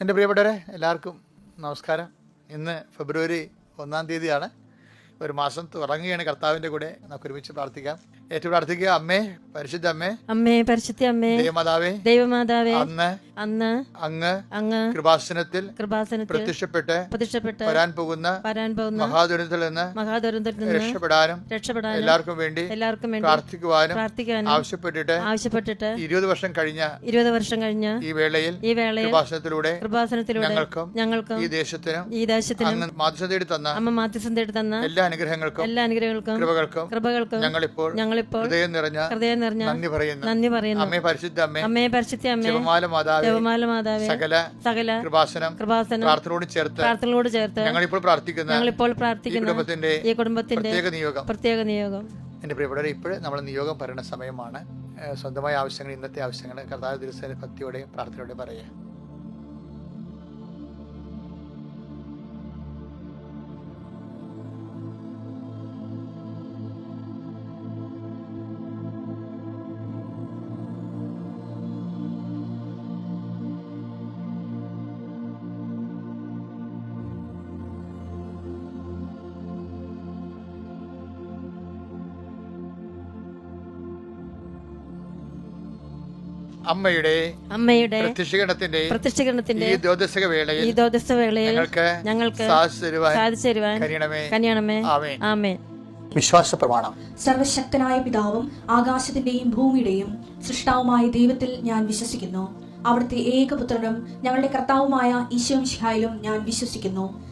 എന്റെ പ്രിയപ്പെട്ടവരെ എല്ലാവർക്കും നമസ്കാരം. ഇന്ന് ഫെബ്രുവരി ഒന്നാം തീയതിയാണ്. ഒരു മാസം തുടങ്ങുകയാണ് കർത്താവിന്റെ കൂടെ. നമുക്ക് ഒരുമിച്ച് പ്രാർത്ഥിക്കാം. ഏറ്റവും പ്രാർത്ഥിക്കുക അമ്മേ പരിശുദ്ധ അമ്മേ അമ്മേ പരിശുദ്ധ അമ്മേ ദൈവമാതാവേ ദൈവമാതാവേ അന്ന് അന്ന് അങ്ങ് അങ്ങ് കൃപാസനത്തിൽ കൃപാസനത്തിൽ പ്രത്യക്ഷപ്പെട്ട് പ്രത്യക്ഷപ്പെട്ട് വരാൻ പോകുന്ന വരാൻ പോകുന്ന മഹാദുരന്തത്തിൽ നിന്ന് മഹാദുരന്തത്തിൽ നിന്ന് രക്ഷപ്പെടാനും രക്ഷപ്പെടാനും എല്ലാവർക്കും വേണ്ടി എല്ലാവർക്കും വേണ്ടി പ്രാർത്ഥിക്കുവാനും പ്രാർത്ഥിക്കാനും ആവശ്യപ്പെട്ടിട്ട് ആവശ്യപ്പെട്ടിട്ട് ഇരുപത് വർഷം കഴിഞ്ഞ ഇരുപത് വർഷം കഴിഞ്ഞ ഈ വേളയിൽ ഈ വേളയിൽ കൃപാസനത്തിലൂടെ കൃപാസനത്തിലൂടെ ഞങ്ങൾക്കും ഞങ്ങൾക്കും ഈ ദേശത്തിനും ഈ ദേശത്തിനും മാധ്യസ്ഥ തേടി തന്ന അമ്മ മാത്യസം തേടി തന്ന എല്ലാ അനുഗ്രഹങ്ങൾക്കും എല്ലാ അനുഗ്രഹങ്ങൾക്കും കൃപകൾക്കും കൃപകൾക്കും ഞങ്ങളിപ്പോൾ ഞങ്ങളിപ്പോൾ ഹൃദയം നിറഞ്ഞ ഹൃദയം നിറഞ്ഞ നന്ദി പറയുന്നു. നന്ദി പറയുന്നു. അമ്മേ പരിശുദ്ധ അമ്മേ. അമ്മേ. പരിശുദ്ധ അമ്മേ. ജപമാല മാതാവേ. ജപമാല മാതാവേ. സകല സകല കൃപാസനം കൃപാസനം പ്രാർത്ഥനയോട് ചേർത്ത് പ്രാർത്ഥനയോട് ചേർത്ത് ഞങ്ങളിപ്പോൾ പ്രാർത്ഥിക്കുന്ന ഞങ്ങൾ ഇപ്പോൾ പ്രാർത്ഥിക്കുന്ന കുടുംബത്തിന്റെ ഈ കുടുംബത്തിന്റെ പ്രത്യേക നിയോഗം. പ്രത്യേക നിയോഗം. എന്റെ പ്രിയപ്പെട്ടവരെ ഇപ്പോൾ നമ്മൾ നിയോഗം പറയുന്ന സമയമാണ്. സ്വന്തമായ ആവശ്യങ്ങൾ ഇന്നത്തെ ആവശ്യങ്ങൾ കർത്താവ് ദിവസേന ഭക്തിയോടെയും പ്രാർത്ഥനയോടെയും പറയുക. അമ്മയുടെ അമ്മയുടെ പ്രത്യക്ഷീകരണത്തിന്റെ പ്രത്യക്ഷീകരണത്തിന്റെ ഈ ദ്യോദശക വേളയിൽ ഈ ദ്വാദശ വേളയിൽ ഞങ്ങൾക്ക് ഞങ്ങൾക്ക് സാധിച്ചു തരുവാൻ കനിയണമേ. കനിയണമേ. ആമേൻ. ആമേൻ. വിശ്വാസ പ്രമാണം സർവശക്തനായ പിതാവും ആകാശത്തിന്റെയും ഭൂമിയുടെയും സൃഷ്ടാവുമായ ദൈവത്തിൽ ഞാൻ വിശ്വസിക്കുന്നു. അവിടുത്തെ ഏകപുത്രനും ഞങ്ങളുടെ കർത്താവുമായ ഈശോ മിശിഹായിലും ഞാൻ വിശ്വസിക്കുന്നു.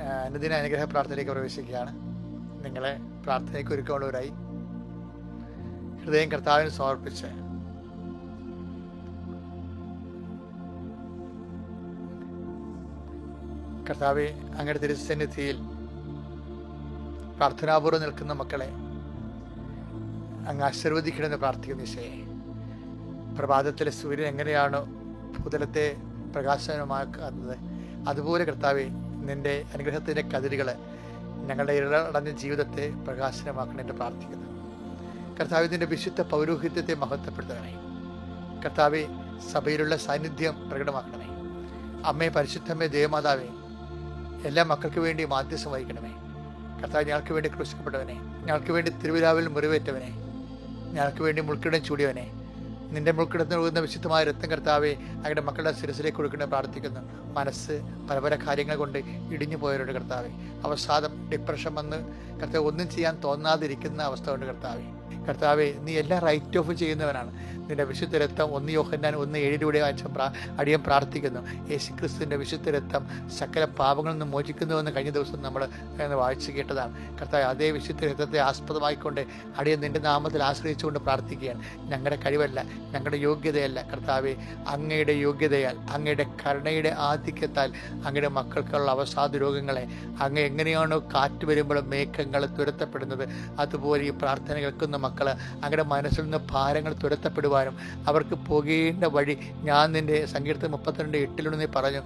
അനുദിന അനുഗ്രഹ പ്രാർത്ഥനയിലേക്ക് പ്രവേശിക്കുകയാണ്. നിങ്ങളെ പ്രാർത്ഥനയ്ക്ക് ഒരുക്കമുള്ളവരായി ഹൃദയം കർത്താവിന് സമർപ്പിച്ച്. കർത്താവെ അങ്ങയുടെ തിരുസന്നിധിയിൽ പ്രാർത്ഥനാപൂർവം നിൽക്കുന്ന മക്കളെ അങ്ങ് ആശീർവദിക്കണമെന്ന് പ്രാർത്ഥിക്കുന്ന വിഷയെ പ്രഭാതത്തിലെ സൂര്യൻ എങ്ങനെയാണോ ഭൂതലത്തെ പ്രകാശനമാക്കുന്നത് അതുപോലെ കർത്താവെ നിന്റെ അനുഗ്രഹത്തിന്റെ കതിരുകൾ ഞങ്ങളുടെ ഇരടഞ്ഞ ജീവിതത്തെ പ്രകാശനമാക്കണമെന്ന് പ്രാർത്ഥിക്കുന്നു. കർത്താവ് ഇതിന്റെ വിശുദ്ധ പൗരോഹിത്യത്തെ മഹത്വപ്പെടുത്തണമേ. കർത്താവെ സഭയിലുള്ള സാന്നിധ്യം പ്രകടമാക്കണമേ. അമ്മേ പരിശുദ്ധമ്മേ ദേവമാതാവേ എല്ലാ മക്കൾക്ക് വേണ്ടി മാധ്യസം വഹിക്കണമേ. കർത്താവ് ഞങ്ങൾക്ക് വേണ്ടി ക്രൂശിക്കപ്പെട്ടവനെ ഞങ്ങൾക്ക് വേണ്ടി തിരുവിലാവിൽ മുറിവേറ്റവനെ ഞങ്ങൾക്ക് വേണ്ടി മുൾക്കിടം ചൂടിയവനെ നിന്റെ മുൾക്കിടത്തിന് ഒഴുകുന്ന വിശുദ്ധമായ രക്തം കർത്താവെ അങ്ങയുടെ മക്കളുടെ ശിരസിലേക്ക് കൊടുക്കണം പ്രാർത്ഥിക്കുന്നു. മനസ്സ് പല പല കാര്യങ്ങൾ കൊണ്ട് ഇടിഞ്ഞു പോയവരുടെ കർത്താവെ അവസാദം ഡിപ്രഷൻ വന്ന് കർത്താവ് ഒന്നും ചെയ്യാൻ തോന്നാതിരിക്കുന്ന അവസ്ഥ കൊണ്ട് കർത്താവെ. കർത്താവെ നീ എല്ലാം റൈറ്റ് ഓഫ് ചെയ്യുന്നവനാണ്. നിന്റെ വിശുദ്ധ രക്തം ഒന്ന് യോഹന്നാൻ ഒന്ന് ഏഴിലൂടെ അച്ഛൻ പ്രാ അടിയൻ പ്രാർത്ഥിക്കുന്നു. യേശു ക്രിസ്തുവിന്റെ വിശുദ്ധ രക്തം സകല പാപങ്ങളിൽ നിന്ന് മോചിക്കുന്നുവെന്ന് കഴിഞ്ഞ ദിവസം നമ്മൾ വായിച്ചു കേട്ടതാണ്. കർത്താവ് അതേ വിശുദ്ധ രക്തത്തെ ആസ്പദമായിക്കൊണ്ട് അടിയൻ നിന്റെ നാമത്തിൽ ആശ്രയിച്ചുകൊണ്ട് പ്രാർത്ഥിക്കുകയാണ്. ഞങ്ങളുടെ കഴിവല്ല ഞങ്ങളുടെ യോഗ്യതയല്ല. കർത്താവെ അങ്ങയുടെ യോഗ്യതയാൽ അങ്ങയുടെ കരുണയുടെ ആധിക്യത്താൽ അങ്ങയുടെ മക്കൾക്കുള്ള അവസാദ രോഗങ്ങളെ അങ്ങ് എങ്ങനെയാണോ കാറ്റ് വരുമ്പോൾ മേഘങ്ങൾ തുരത്തപ്പെടുന്നത് അതുപോലെ ഈ പ്രാർത്ഥന കേൾക്കുന്ന മക്കൾ അങ്ങയുടെ മനസ്സിൽ നിന്ന് ഭാരങ്ങൾ തുരത്തപ്പെടുവാനും അവർക്ക് പോകേണ്ട വഴി ഞാൻ നിന്റെ സങ്കീർത്തനം മുപ്പത്തിരണ്ട് എട്ടിലൂടെ നീ പറഞ്ഞു.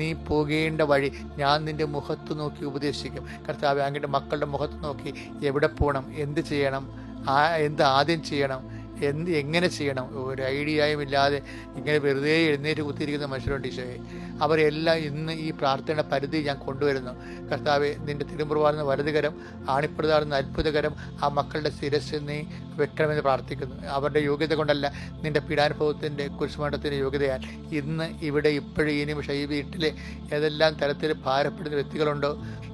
നീ പോകേണ്ട വഴി ഞാൻ നിന്റെ മുഖത്ത് നോക്കി ഉപദേശിക്കും. കർത്താവ് അങ്ങയുടെ മക്കളുടെ മുഖത്ത് നോക്കി എവിടെ പോകണം? എന്ത് ചെയ്യണം? ആ എന്ത് ആദ്യം ചെയ്യണം? എന്ത് എങ്ങനെ ചെയ്യണം? ഒരു ഐഡിയയും ഇല്ലാതെ ഇങ്ങനെ വെറുതെ എഴുന്നേറ്റ് കുത്തിയിരിക്കുന്ന മനുഷ്യരുണ്ട് ഈശോയെ. അവരെല്ലാം ഇന്ന് ഈ പ്രാർത്ഥനയുടെ പരിധി ഞാൻ കൊണ്ടുവരുന്നു. കർത്താവെ നിന്റെ തിരുമുറുവാർന്ന വലതുകരം ആണിപ്പെടുതാടുന്ന അത്ഭുതകരം ആ മക്കളുടെ ശിരസ് നീ വെക്കണമെന്ന് പ്രാർത്ഥിക്കുന്നു. അവരുടെ യോഗ്യത കൊണ്ടല്ല നിന്റെ പീഡാനുഭവത്തിന്റെ കുരിശുമരണത്തിന്റെ യോഗ്യതയാൽ ഇന്ന് ഇവിടെ ഇപ്പോഴും ഈ നിമിഷം ഈ വീട്ടിലെ ഏതെല്ലാം തരത്തിൽ ഭാരപ്പെടുന്ന വ്യക്തികളുണ്ടോ?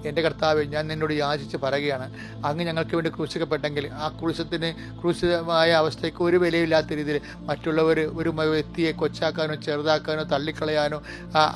എന്റെ കർത്താവ് ഞാൻ നിന്നോട് യാചിച്ച് പറയുകയാണ്. അങ്ങ് ഞങ്ങൾക്ക് വേണ്ടി ക്രൂശിക്കപ്പെട്ടെങ്കിൽ ആ ക്രൂശത്തിന് ക്രൂശിതമായ അവസ്ഥയ്ക്ക് ഒരു വിലയില്ലാത്ത രീതിയിൽ മറ്റുള്ളവർ ഒരു വ്യക്തിയെ കൊച്ചാക്കാനോ ചെറുതാക്കാനോ തള്ളിക്കളയാനോ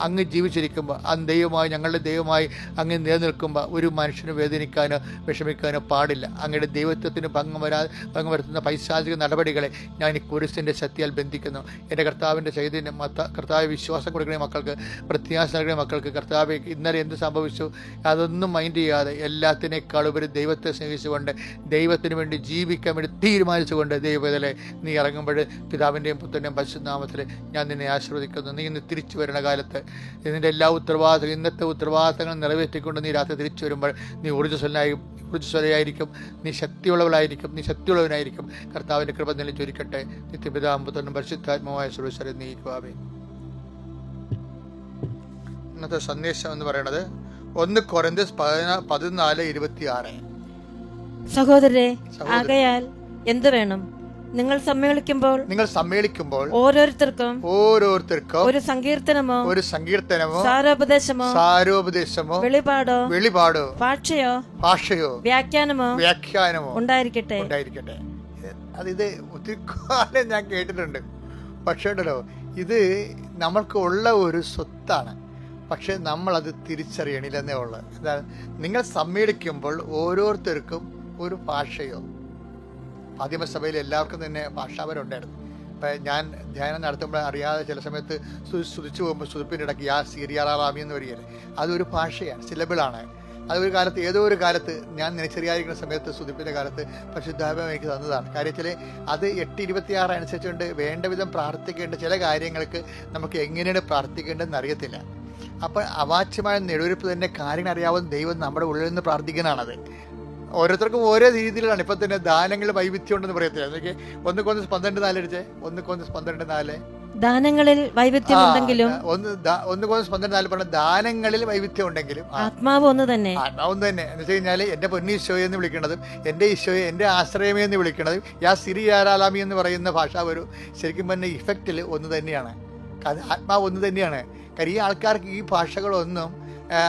അങ്ങ് ജീവിച്ചിരിക്കുമ്പോൾ ആ ദൈവമായി ഞങ്ങളുടെ ദൈവമായി അങ്ങ് നിലനിൽക്കുമ്പോൾ ഒരു മനുഷ്യന് വേദനിക്കാനോ വിഷമിക്കാനോ പാടില്ല. അങ്ങയുടെ ദൈവത്വത്തിന് ഭംഗം വരാ ഭംഗം വരുത്തുന്ന പൈശാചിക നടപടികളെ ഞാൻ ഈ കുരിശിന്റെ ശക്തിയാൽ ബന്ധിക്കുന്നു. എന്റെ കർത്താവിന്റെ ചൈതന്യം മത്ത കർത്താവ് വിശ്വാസം കൊടുക്കുന്ന മക്കൾക്ക് പ്രത്യാശ നൽകുന്ന മക്കൾക്ക് കർത്താവ് ഇന്നലെ എന്ത് സംഭവിച്ചു? അതൊന്നും മൈൻഡ് ചെയ്യാതെ എല്ലാത്തിനേക്കാൾ ഉപരി ദൈവത്തെ സ്നേഹിച്ചുകൊണ്ട് ദൈവത്തിന് വേണ്ടി ജീവിക്കാൻ വേണ്ടി തീരുമാനിച്ചുകൊണ്ട് ദൈവത്തിലെ നീ ഇറങ്ങുമ്പോൾ പിതാവിന്റെയും പുത്രന്റെയും പശുനാമത്തിൽ ഞാൻ നിന്നെ ആശീർവദിക്കുന്നു. നീ ഇന്ന് തിരിച്ചു വരുന്ന കാലത്ത് ഇതിന്റെ എല്ലാ ഉത്തരവാദിത്തം ഇന്നത്തെ ഉത്തരവാദിത്തങ്ങൾ നിറവേറ്റിക്കൊണ്ട് നീ രാത്രി തിരിച്ചു വരുമ്പോൾ നീ ഊർജസ്വലനായി ഊർജസ്വലയായിരിക്കും. നീ ശക്തിയുള്ളവളായിരിക്കും. നീ ശക്തിയുള്ളവനായിരിക്കും. കർത്താവിന്റെ കൃപ നില നിത്യപിതാ നിത്യപിതാമ്പുത്രനും പരിശുദ്ധാത്മാവായ സുരേശ്വരൻ നീക്കുവാവേ ഇന്നത്തെ സന്ദേശം എന്ന് പറയുന്നത് ഒന്ന് കൊരന്തസ് പതിനാ പതിനാല് ഇരുപത്തി ആറ് സഹോദരരെ ആകയാൽ എന്ത് വേണം? നിങ്ങൾ സമ്മേളിക്കുമ്പോൾ നിങ്ങൾ സമ്മേളിക്കുമ്പോൾ ഓരോരുത്തർക്കും ഓരോരുത്തർക്കും ഒരു സങ്കീർത്തനമോ ഒരു സങ്കീർത്തനമോ സാരോപദേശമോ സാരോപദേശമോ വെളിപാടോ വെളിപാടോ ഭാഷയോ ഭാഷയോ വ്യാഖ്യാനമോ വ്യാഖ്യാനമോ ഉണ്ടായിരിക്കട്ടെ. ഉണ്ടായിരിക്കട്ടെ. അത് ഇത് ഒത്തിരി കാലം ഞാൻ കേട്ടിട്ടുണ്ട്. പക്ഷേ ഉണ്ടല്ലോ ഇത് നമ്മൾക്ക് ഉള്ള ഒരു സ്വത്താണ്. പക്ഷെ നമ്മളത് തിരിച്ചറിയണില്ലെന്നേ ഉള്ളു. എന്താണ് നിങ്ങൾ സമ്മേളിക്കുമ്പോൾ ഓരോരുത്തർക്കും ഒരു ഭാഷയോ? മാധ്യമസഭയിൽ എല്ലാവർക്കും തന്നെ ഭാഷാപരമുണ്ടായിരുന്നു. ഇപ്പം ഞാൻ ധ്യാനം നടത്തുമ്പോൾ അറിയാതെ ചില സമയത്ത് സ്തു- സ്തുതിച്ചു പോകുമ്പോൾ സ്തുതിപ്പിന്റെ ഇടയ്ക്ക് യാ സീരിയാറാമി എന്ന് പറയുന്നത് അതൊരു ഭാഷയാണ് സിലബിളാണ്. അതൊരു കാലത്ത് ഏതോ ഒരു കാലത്ത് ഞാൻ നിലച്ചെറിയായിരിക്കുന്ന സമയത്ത് സുദീപിന്റെ കാലത്ത് പരിശുദ്ധാത്മാവ് എനിക്ക് തന്നതാണ്. കാര്യത്തിൽ അത് എട്ട് ഇരുപത്തിയാറ് അനുസരിച്ചുകൊണ്ട് വേണ്ട വിധം പ്രാർത്ഥിക്കേണ്ട ചില കാര്യങ്ങൾക്ക് നമുക്ക് എങ്ങനെയാണ് പ്രാർത്ഥിക്കേണ്ടതെന്ന് അറിയത്തില്ല. അപ്പോൾ അവാച്യമായ നെടുവരിപ്പ് തന്നെ കാര്യങ്ങൾ അറിയാവുന്ന ദൈവം നമ്മുടെ ഉള്ളിൽ നിന്ന് പ്രാർത്ഥിക്കുന്നതാണത്. ഓരോരുത്തർക്കും ഓരോ രീതിയിലാണ്. ഇപ്പം തന്നെ ദാനങ്ങൾ വൈവിധ്യം ഉണ്ടെന്ന് പറയത്തില്ല? അതൊക്കെ ഒന്ന് കൊന്ന് പന്ത്രണ്ട് നാല് അടിച്ചേ ഒന്ന് കൊന്ന് പന്ത്രണ്ട് നാല്. ദാനങ്ങളിൽ വൈവിധ്യം ഉണ്ടെങ്കിലും ഒന്ന് ഒന്ന് കൊന്ന് പന്ത്രണ്ട് നാല് പറഞ്ഞ ദാനങ്ങളിൽ വൈവിധ്യം ഉണ്ടെങ്കിലും ആത്മാവ് ഒന്ന് തന്നെ. ആത്മാവൊന്ന് തന്നെ. എന്ന് വെച്ച് കഴിഞ്ഞാൽ എന്റെ പൊന്നു ഈശോയെ എന്ന് വിളിക്കുന്നതും എന്റെ ഈശോയെ എന്റെ ആശ്രയമേ എന്ന് വിളിക്കുന്നതും യാ സിരി ആരാലാമി എന്ന് പറയുന്ന ഭാഷ ഒരു ശരിക്കും പറഞ്ഞ ഇഫക്റ്റിൽ ഒന്ന് തന്നെയാണ്. അത് ആത്മാവ് ഒന്ന് തന്നെയാണ്. കാര്യം ഈ ആൾക്കാർക്ക് ഈ ഭാഷകളൊന്നും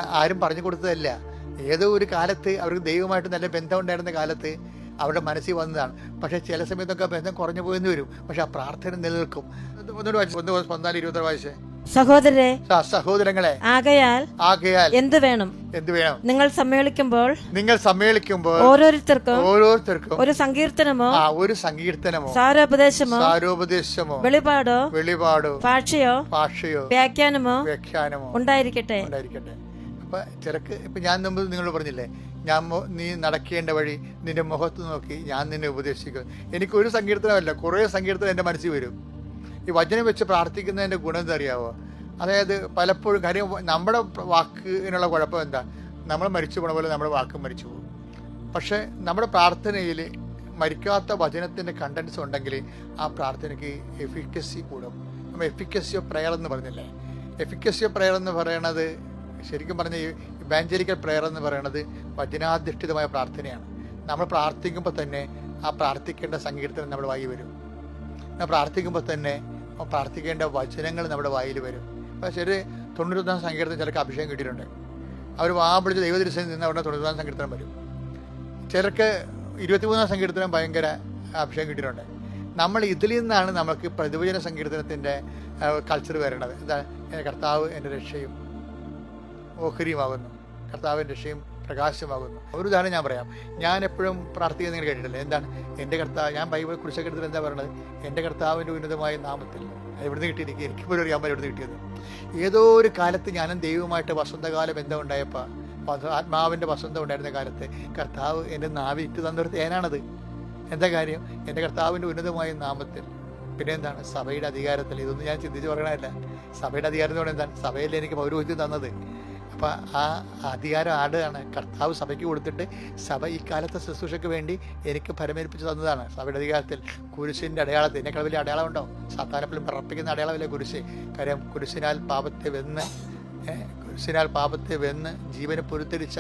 ആരും പറഞ്ഞു കൊടുത്തതല്ല. ഏതോ ഒരു കാലത്ത് അവർക്ക് ദൈവമായിട്ട് നല്ല ബന്ധമുണ്ടായിരുന്ന കാലത്ത് അവരുടെ മനസ്സിൽ വന്നതാണ്. പക്ഷേ ചില സമയത്തൊക്കെ ബന്ധം കുറഞ്ഞു പോയെന്ന് വരും. പക്ഷെ ആ പ്രാർത്ഥന നിലനിൽക്കും. ഒന്ന് ഒന്നുകൂടി വായിച്ചു. ഒന്ന് പതിനാല് ഇരുപത്തി വായിച്ചേ. സഹോദരരെ സഹോദരങ്ങളെ. ആകയാൽ ആകയാൽ എന്ത് വേണം? എന്ത് വേണം? നിങ്ങൾ സമ്മേളിക്കുമ്പോൾ നിങ്ങൾ സമ്മേളിക്കുമ്പോൾ ഓരോരുത്തർക്കും ഓരോരുത്തർക്കും ഒരു സങ്കീർത്തനമോ ആ ഒരു സങ്കീർത്തനമോ സാരോപദേശമോ സാരോപദേശമോ വെളിപാടോ വെളിപാടോ ഭാഷയോ ഭാഷയോ വ്യാഖ്യാനമോ വ്യാഖ്യാനമോ ഉണ്ടായിരിക്കട്ടെ? ഉണ്ടായിരിക്കട്ടെ. അപ്പൊ ചിലക്ക് ഇപ്പൊ ഞാൻ മുമ്പ് നിങ്ങൾ പറഞ്ഞില്ലേ ഞാൻ നീ നടക്കേണ്ട വഴി നിന്റെ മുഖത്ത് നോക്കി ഞാൻ നിന്നെ ഉപദേശിക്കും. എനിക്കൊരു സങ്കീർത്തനമല്ല കുറേ സങ്കീർത്തനം എന്റെ മനസ്സിൽ വരും. ഈ വചനം വെച്ച് പ്രാർത്ഥിക്കുന്നതിന്റെ ഗുണം എന്താ അറിയാവോ അതായത് പലപ്പോഴും കാര്യം നമ്മുടെ വാക്കിനുള്ള കുഴപ്പം എന്താ? നമ്മൾ മരിച്ചു പോണ പോലെ നമ്മുടെ വാക്കും മരിച്ചു പോകും. പക്ഷേ നമ്മുടെ പ്രാർത്ഥനയിൽ മരിക്കാത്ത വചനത്തിന്റെ കണ്ടൻസ് ഉണ്ടെങ്കിൽ ആ പ്രാർത്ഥനയ്ക്ക് എഫിക്കസി കൂടും. നമ്മൾ എഫിക്കസി ഓഫ് പ്രയർ എന്ന് പറഞ്ഞില്ലേ? എഫിക്കസി ഓഫ് പ്രയർ എന്ന് പറയണത് ശരിക്കും പറഞ്ഞ ഇവാഞ്ചലിക്കൽ പ്രയർ എന്ന് പറയണത് വചനാധിഷ്ഠിതമായ പ്രാർത്ഥനയാണ്. നമ്മൾ പ്രാർത്ഥിക്കുമ്പോൾ തന്നെ ആ പ്രാർത്ഥിക്കേണ്ട സങ്കീർത്തനം നമ്മുടെ വായി വരും. പ്രാർത്ഥിക്കുമ്പോൾ തന്നെ പ്രാർത്ഥിക്കേണ്ട വചനങ്ങൾ നമ്മുടെ വായിൽ വരും. അപ്പോൾ ശരി തൊണ്ണൂറ്റൊന്നാം സങ്കീർത്തനം ചിലർക്ക് അഭിഷേകം കിട്ടിയിട്ടുണ്ട്. അവർ വാ പിടിച്ച് ദൈവദൃശ്യം നിന്ന് അവിടെ തൊണ്ണൂറ്റാം സങ്കീർത്തനം വരും. ചിലർക്ക് ഇരുപത്തിമൂന്നാം സങ്കീർത്തനം ഭയങ്കര അഭിഷേകം കിട്ടിയിട്ടുണ്ട്. നമ്മൾ ഇതിൽ നിന്നാണ് നമുക്ക് പ്രതിവചന സങ്കീർത്തനത്തിന്റെ കൾച്ചർ വരേണ്ടത്. എന്താ കർത്താവ് എന്റെ രക്ഷയും ഓഹരിയുമാകുന്നു കർത്താവിന്റെ രക്ഷയും പ്രകാശമാകുന്നു. ഒരു ഉദാഹരണം ഞാൻ പറയാം. ഞാൻ എപ്പോഴും പ്രാർത്ഥിക്കുന്നത് നിങ്ങൾ കേട്ടിട്ടില്ലേ? എന്താണ്? എന്റെ കർത്താവ് ഞാൻ ബൈബിൾ കുറിച്ചൊക്കെ എടുത്തിട്ട് എന്താ പറയുന്നത് എന്റെ കർത്താവിന്റെ ഉന്നതമായ നാമത്തിൽ. എവിടുന്ന് കിട്ടിയത് എനിക്ക് പോലും അറിയാൻ പറ്റും എവിടുന്ന് കിട്ടിയത്. ഏതോ ഒരു കാലത്ത് ഞാനും ദൈവമായിട്ട് വസന്തകാല ബന്ധം ഉണ്ടായപ്പോൾ ആത്മാവിന്റെ വസന്തം ഉണ്ടായിരുന്ന കാലത്ത് കർത്താവ് എന്റെ നാവി ഇട്ട് തന്നൊരു തേനാണത്. എന്താ കാര്യം? എന്റെ കർത്താവിന്റെ ഉന്നതമായ നാമത്തിൽ. പിന്നെ എന്താണ്? സഭയുടെ അധികാരത്തിൽ. ഇതൊന്നും ഞാൻ ചിന്തിച്ച് പറയണമല്ല സഭയുടെ അധികാരം എന്താണ്? സഭയിൽ എനിക്ക് പൗരോഹിത്യം തന്നത്. അപ്പോൾ ആ അധികാരം ആടുകയാണ്. കർത്താവ് സഭയ്ക്ക് കൊടുത്തിട്ട് സഭ ഈ കാലത്തെ ശുശ്രൂഷയ്ക്ക് വേണ്ടി എനിക്ക് പരമേൽപ്പിച്ച് തന്നതാണ്. സഭയുടെ അധികാരത്തിൽ കുരിശിന്റെ അടയാളത്തിൽ കളവിലെ വലിയ അടയാളമുണ്ടോ? സാത്താനപ്പോലും പ്രവർത്തിക്കുന്ന അടയാളമില്ല കുരിശ്? കാര്യം കുരിശിനാൽ പാപത്തെ വെന്ന് കുരിശിനാൽ പാപത്തെ വെന്ന് ജീവനെ പൊരുത്തിരിച്ച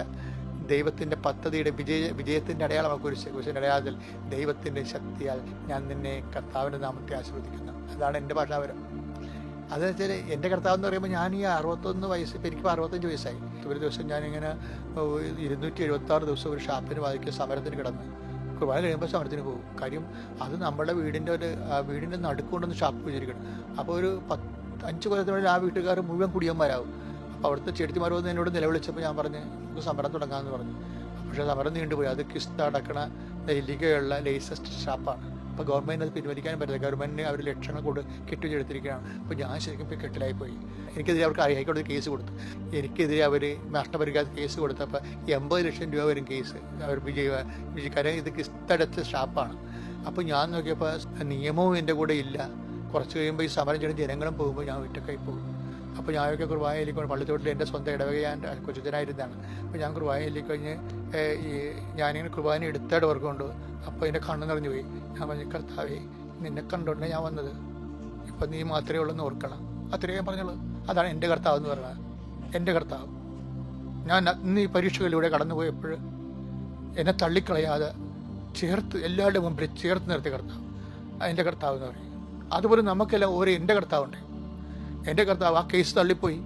ദൈവത്തിന്റെ പദ്ധതിയുടെ വിജയ വിജയത്തിന്റെ അടയാളമാണ് കുരിശ്. കുരിശിന്റെ അടയാളത്തിൽ ദൈവത്തിന്റെ ശക്തിയാൽ ഞാൻ നിന്നെ കർത്താവിന്റെ നാമത്തെ ആശീർവദിക്കുന്നു. അതാണ് എന്റെ ഭാഷാപരം. അതെന്ന് വെച്ചാൽ എന്റെ കർത്താവ് എന്ന് പറയുമ്പോൾ ഞാൻ ഈ അറുപത്തൊന്ന് വയസ്സ് ഇപ്പം എനിക്കിപ്പോൾ അറുപത്തഞ്ച് വയസ്സായി. ഒരു ദിവസം ഞാനിങ്ങനെ ഇരുന്നൂറ്റി എഴുപത്തി ആറ് ദിവസം ഒരു ഷാപ്പിന് വായിക്കുക സമരത്തിന് കിടന്ന്. കുർബാന കഴിയുമ്പോൾ സമരത്തിന് പോകും. കാര്യം അത് നമ്മുടെ വീടിന്റെ ഒരു വീടിന്റെ നടുക്കൊണ്ടൊന്ന് ഷാപ്പ് വെച്ചിരിക്കണം. അപ്പോൾ ഒരു പത്ത് അഞ്ച് കൊല്ലത്തിനുള്ളിൽ ആ വീട്ടുകാർ മുഴുവൻ കുടിയന്മാരാകും അപ്പോൾ അവിടുത്തെ ചെടിത്തിമാർ വന്ന് എന്നോട് നിലവിളിച്ചപ്പോൾ ഞാൻ പറഞ്ഞ് നമുക്ക് സമരം തുടങ്ങാമെന്ന് പറഞ്ഞു. പക്ഷേ സമരം നീണ്ടുപോയി. അത് കിസ്ത അടക്കണ നെല്ലിക്കയുള്ള ലേസസ്റ്റ് ഷാപ്പാണ്. അപ്പോൾ ഗവൺമെന്റ് അത് പിൻവലിക്കാനും പറ്റില്ല. ഗവൺമെന്റിന് അവർ ലക്ഷങ്ങൾ കൊണ്ട് കെട്ടിച്ചെടുത്തിരിക്കുകയാണ്. അപ്പോൾ ഞാൻ ശരിക്കും ഇപ്പോൾ കെട്ടിലായിപ്പോയി. എനിക്കെതിരെ അവർക്ക് ഹൈക്കോടതി കേസ് കൊടുത്തു. എനിക്കെതിരെ അവർ നഷ്ടപരിഹാര കേസ് കൊടുത്തപ്പോൾ എൺപത് ലക്ഷം രൂപ വരും കേസ്. അവർ വിജയ വിജയക്കാരൻ ഇത് കിസ്തടത്ത് സ്റ്റാപ്പാണ് അപ്പോൾ ഞാൻ നോക്കിയപ്പോൾ നിയമവും എന്റെ കൂടെ ഇല്ല. കുറച്ച് കഴിയുമ്പോൾ ഈ സമരം ചെയ്യുന്ന ജനങ്ങളും പോകുമ്പോൾ ഞാൻ ഒറ്റക്കായി പോകും. അപ്പോൾ ഞാൻ ഞാനൊക്കെ കുർബാനയിലേക്ക് പള്ളിത്തോട്ടിൽ എന്റെ സ്വന്തം ഇടവക ഞാൻ കൊച്ചുതനായിരുന്നതാണ് അപ്പോൾ ഞാൻ കുർബാനയിലേക്ക് കഴിഞ്ഞ് ഈ ഞാനിങ്ങനെ കുർബാന എടുത്തായിട്ട് ഓർക്കുന്നുണ്ട് അപ്പോൾ എന്റെ കണ്ണ് നിറഞ്ഞു പോയി. ഞാൻ പറഞ്ഞു കർത്താവേ നിന്നെ കണ്ടോണ്ട് ഞാൻ വന്നത്? ഇപ്പം നീ മാത്രമേ ഉള്ളൂ എന്ന് ഓർക്കണം അത്രയും പറഞ്ഞുള്ളൂ. അതാണ് എന്റെ കർത്താവ് എന്ന് പറയുന്നത് എന്റെ കർത്താവ്. ഞാൻ അന്ന് ഈ പരീക്ഷകളിലൂടെ കടന്നുപോയപ്പോൾ എന്നെ തള്ളിക്കളയാതെ ചേർത്ത് എല്ലാവരുടെ മുമ്പിൽ ചേർത്ത് നിർത്തിയ കർത്താവ്. എന്റെ കർത്താവ് എന്ന് പറയും. അതുപോലെ നമുക്കെല്ലാം ഓരോ എന്റെ കർത്താവുണ്ട്. എന്റെ കർത്താവ് ആ കേസ് തള്ളിപ്പോയി.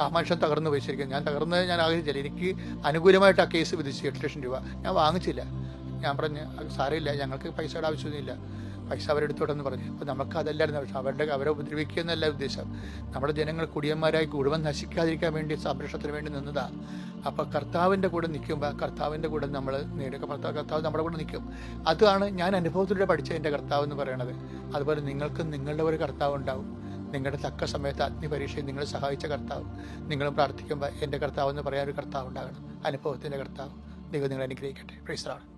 ആ മനുഷ്യൻ തകർന്നു പോയി ഞാൻ തകർന്നത് ഞാൻ ആഗ്രഹിച്ചില്ല. എനിക്ക് അനുകൂലമായിട്ട് ആ കേസ് വിധിച്ചു എട്ട് ലക്ഷം രൂപ. ഞാൻ വാങ്ങിച്ചില്ല. ഞാൻ പറഞ്ഞ് സാരമില്ല. ഞങ്ങൾക്ക് പൈസയുടെ ആവശ്യമൊന്നുമില്ല. പൈസ അവരെടുത്തോട്ടെന്ന് പറഞ്ഞു. അപ്പോൾ നമുക്ക് അതല്ലായിരുന്നു ആവശ്യം അവരുടെ അവരെ ഉപദ്രവിക്കുക എന്നല്ല ഉദ്ദേശം. നമ്മുടെ ജനങ്ങൾ കുടിയന്മാരായി കുടുംബം നശിക്കാതിരിക്കാൻ വേണ്ടി സംരക്ഷണത്തിന് വേണ്ടി നിന്നതാ. അപ്പോൾ കർത്താവിന്റെ കൂടെ നിൽക്കുമ്പോൾ കർത്താവിന്റെ കൂടെ നമ്മൾ നേടുക കർത്താവ് കർത്താവ് നമ്മുടെ കൂടെ നിൽക്കും. അതാണ് ഞാൻ അനുഭവത്തിലൂടെ പഠിച്ച എന്റെ കർത്താവ് എന്ന് പറയണത്. അതുപോലെ നിങ്ങൾക്കും നിങ്ങളുടെ ഒരു കർത്താവ് ഉണ്ടാവും. നിങ്ങളുടെ തക്ക സമയത്ത് അഗ്നി പരീക്ഷയിൽ നിങ്ങൾ സഹായിച്ച കർത്താവ്. നിങ്ങൾ പ്രാർത്ഥിക്കുമ്പോൾ എന്റെ കർത്താവ് എന്ന് പറയാൻ ഒരു കർത്താവ് ഉണ്ടാകണം. അനുഭവത്തിന്റെ കർത്താവ്. ദൈവം നിങ്ങൾ അനുഗ്രഹിക്കട്ടെ. പ്രൈസറാണ്